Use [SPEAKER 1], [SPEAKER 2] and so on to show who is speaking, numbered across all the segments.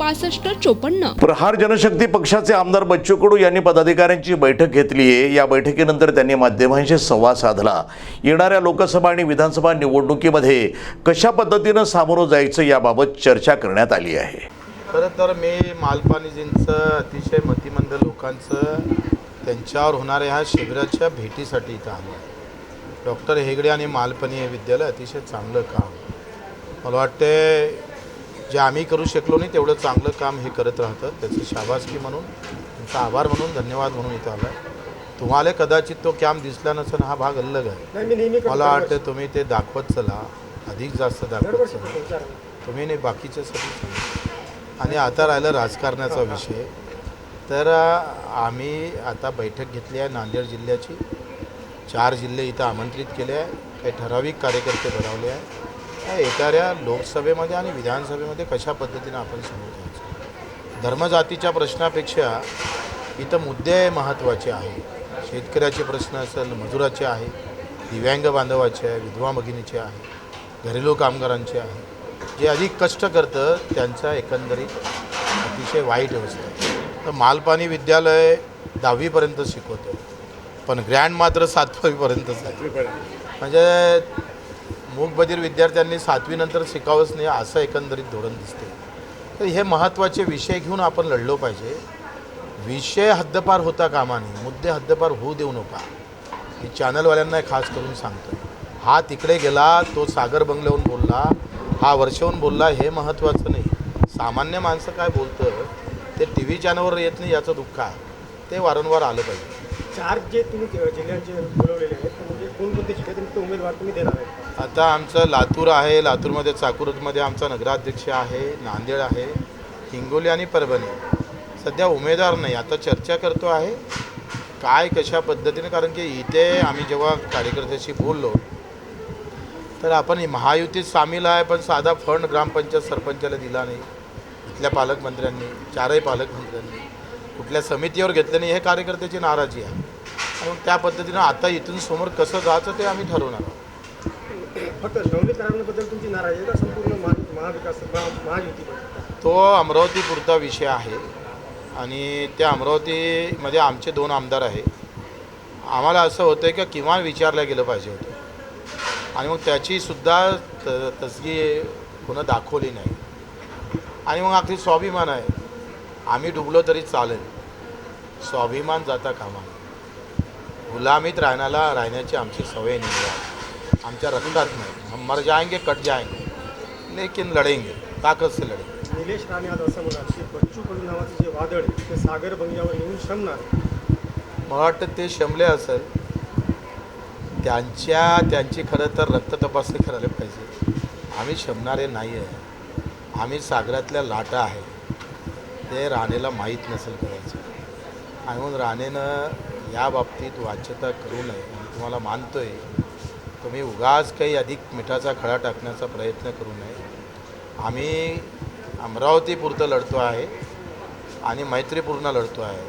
[SPEAKER 1] पासष्ट चोपन्न.
[SPEAKER 2] प्रहार जनशक्ती पक्षाचे आमदार बच्चू कडू यांनी पदाधिकाऱ्यांची बैठक घेतली आहे. या बैठकीनंतर त्यांनी माध्यमांशी संवाद साधला. येणाऱ्या लोकसभा आणि विधानसभा निवडणुकीमध्ये कशा पद्धतीनं सामोरं जायचं याबाबत चर्चा करण्यात आली आहे.
[SPEAKER 3] खरं तर मी मालपानीजींचं अतिशय मतिमंद लोकांचं त्यांच्यावर होणाऱ्या ह्या शिबिराच्या भेटीसाठी इथं आलो आहे. डॉक्टर हेगडे आणि मालपानी हे विद्यालय अतिशय चांगलं काम. मला वाटते जे आम्ही करू शकलो नाही तेवढं चांगलं काम हे करत राहतं. त्याचं शाबासकी म्हणून त्यांचा आभार म्हणून धन्यवाद म्हणून इथं आला तुम्हाला कदाचित तो कॅम्प दिसला नसेल हा भाग अलग आहे. मला वाटतं तुम्ही ते दाखवत चला. अधिक जास्त दाखवत चला. तुम्ही नाही बाकीच्यासाठी सांगा आणि आता राहिलं राजकारणाचा विषय. तर आम्ही आता बैठक घेतली आहे नांदेड जिल्ह्याची. चार जिल्हे इथं आमंत्रित केले आहे. काही ठराविक कार्यकर्ते बनवले आहे येणाऱ्या लोकसभेमध्ये आणि विधानसभेमध्ये कशा पद्धतीनं आपण समोर जायचं? धर्मजातीच्या प्रश्नापेक्षा इथं मुद्दे महत्त्वाचे आहे. शेतकऱ्याचे प्रश्न असेल मजुराचे आहे दिव्यांग बांधवाचे आहे विधवा भगिनीचे आहे घरेलू कामगारांचे आहे. जे अधिक कष्ट करतं त्यांचा एकंदरीत अतिशय वाईट अवस्था तर मालपाणी विद्यालय दहावीपर्यंत शिकवतं पण ग्रँड मात्र सातवीपर्यंतच आहे. म्हणजे मूकबधीर विद्यार्थ्यांनी सातवीनंतर शिकावंच नाही असं एकंदरीत धोरण दिसते तर हे महत्त्वाचे विषय घेऊन आपण लढलो पाहिजे. विषय हद्दपार होता कामा नये मुद्दे हद्दपार होऊ देऊ नका. मी चॅनलवाल्यांना खास करून सांगतो हा तिकडे गेला तो सागर बंगल्याहून बोलला हा वर्षाहून बोलला हे महत्त्वाचं नाही. सामान्य माणसं काय बोलतं ते टी व्ही चॅनलवर येत नाही याचं दुःख आहे. ते वारंवार आलं पाहिजे.
[SPEAKER 4] चार जे तुम्ही जिल्ह्यांचे बोलवलेले आहेत कोणकोणते जिल्हे उमेदवार तुम्ही देणार आहे
[SPEAKER 3] आता आमचं लातूर आहे लातूरमध्ये चाकूरमध्ये आमचा नगराध्यक्ष आहे नांदेड आहे हिंगोली आणि परभणी. सध्या उमेदवार नाही आता चर्चा करतो आहे काय कशा पद्धतीने कारण की इथे आम्ही जेव्हा कार्यकर्त्याशी बोललो तर आपण महायुतीत सामील आहे पण साधा फंड ग्रामपंचायत सरपंचाला दिला नाही. इथल्या पालकमंत्र्यांनी चारही पालकमंत्र्यांनी कुठल्या समितीवर घेतलं नाही हे कार्यकर्त्याची नाराजी आहे. आणि मग त्या पद्धतीनं आता इथून समोर कसं जायचं ते आम्ही ठरवणार.
[SPEAKER 4] फक्त नवनीकरणाबद्दल तुमची नाराजी आहे का? संपूर्ण महा महाविकास महा- महायुतीबद्दल
[SPEAKER 3] तो अमरावती पुरता विषय आहे. आणि त्या अमरावतीमध्ये आमचे दोन आमदार आहे. आम्हाला असं होतं की किमान विचारलं गेलं पाहिजे होतं. आणि मग त्याचीसुद्धा त तसगी पुन्हा दाखवली नाही. आणि मग अगदी स्वाभिमान आहे. आम्ही डुबलो तरी चालेल. स्वाभिमान जाता कामा नये. गुलामीत राहण्याला राहण्याची आमची सवय नाही आहे. आमच्या रक्तात नाही. हम मर जाएंगे कट जाएंगे. लेकिन लढेंगे ताकद से लढेंगे
[SPEAKER 4] निलेश राणे आज असं म्हणाल की बच्चू कडू नावाचं जे वादळ आहे ते सागर बंगल्यावर येऊन शमणार
[SPEAKER 3] मला वाटतं ते शमले असेल. त्यांच्या त्यांची खरं तर रक्त तपासणी करायला पाहिजे. आम्ही शमणारे नाही आहे आम्ही सागरातल्या लाटा आहे. ते राणेला माहीत नसेल करायचं. आणि म्हणून राणेनं या बाबतीत वाच्यता करू नये. मी तुम्हाला मानतो आहे तुम्ही उगाच काही अधिक मिठाचा खडा टाकण्याचा प्रयत्न करू नये. आम्ही अमरावतीपुरतं लढतो आहे आणि मैत्रीपूर्ण लढतो आहे.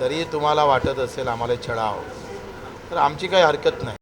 [SPEAKER 3] तरी तुम्हाला वाटत असेल आम्हाला छळाव. तर आमची काही हरकत नाही.